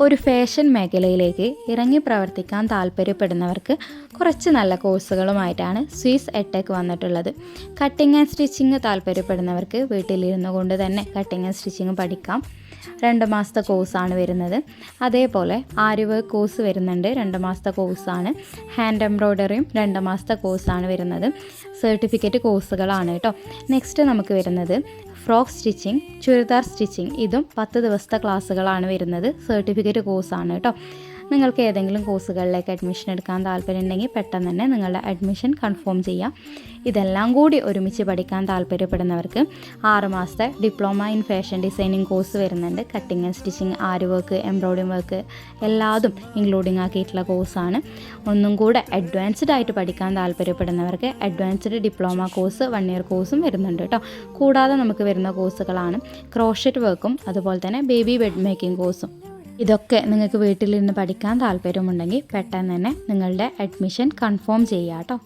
ഒരു ഫാഷൻ മേഖലയിലേക്ക് ഇറങ്ങി പ്രവർത്തിക്കാൻ താല്പര്യപ്പെടുന്നവർക്ക് കുറച്ച് നല്ല കോഴ്സുകളുമായിട്ടാണ് സ്വിസ് എട്ടെക് വന്നിട്ടുള്ളത്. കട്ടിങ് ആൻഡ് സ്റ്റിച്ചിങ് താല്പര്യപ്പെടുന്നവർക്ക് വീട്ടിലിരുന്നു കൊണ്ട് തന്നെ കട്ടിങ് ആൻഡ് സ്റ്റിച്ചിങ് പഠിക്കാം. രണ്ട് മാസത്തെ കോഴ്സാണ് വരുന്നത്. അതേപോലെ ആരുവ് കോഴ്സ് വരുന്നുണ്ട് രണ്ട് മാസത്തെ കോഴ്സാണ്. ഹാൻഡ് എംബ്രോയ്ഡറിയും രണ്ട് മാസത്തെ കോഴ്സാണ് വരുന്നത്. സർട്ടിഫിക്കറ്റ് കോഴ്സുകളാണ് കേട്ടോ. നെക്സ്റ്റ് നമുക്ക് വരുന്നത് ഫ്രോക്ക് സ്റ്റിച്ചിങ് ചുരിദാർ സ്റ്റിച്ചിങ്. ഇതും പത്ത് ദിവസത്തെ ക്ലാസ്സുകളാണ് വരുന്നത്. സർട്ടിഫിക്കറ്റ് കോഴ്സാണ് കേട്ടോ. നിങ്ങൾക്ക് ഏതെങ്കിലും കോഴ്സുകളിലേക്ക് അഡ്മിഷൻ എടുക്കാൻ താല്പര്യമുണ്ടെങ്കിൽ പെട്ടെന്ന് തന്നെ നിങ്ങളുടെ അഡ്മിഷൻ കൺഫേം ചെയ്യാം. ഇതെല്ലാം കൂടി ഒരുമിച്ച് പഠിക്കാൻ താല്പര്യപ്പെടുന്നവർക്ക് ആറുമാസത്തെ diploma in fashion designing course വരുന്നുണ്ട്. Cutting and stitching aari work embroidering work എല്ലാതും ഇൻക്ലൂഡിങ് ആക്കിയിട്ടുള്ള കോഴ്സാണ് ഒന്നും കൂടെ അഡ്വാൻസ്ഡ് ആയിട്ട് പഠിക്കാൻ താല്പര്യപ്പെടുന്നവർക്ക് advanced diploma course one year കോഴ്സും വരുന്നുണ്ട് കേട്ടോ. കൂടാതെ നമുക്ക് വരുന്ന കോഴ്സുകളാണ് ക്രോഷറ്റ് വർക്കും അതുപോലെ തന്നെ ബേബി ബെഡ് മേക്കിംഗ് കോഴ്സും ഇതൊക്കെ നിങ്ങൾക്ക് വീട്ടിലിരുന്ന് പഠിക്കാൻ താല്പര്യമുണ്ടെങ്കിൽ പെട്ടെന്ന് തന്നെ നിങ്ങളുടെ അഡ്മിഷൻ കൺഫേം ചെയ്യാം കേട്ടോ.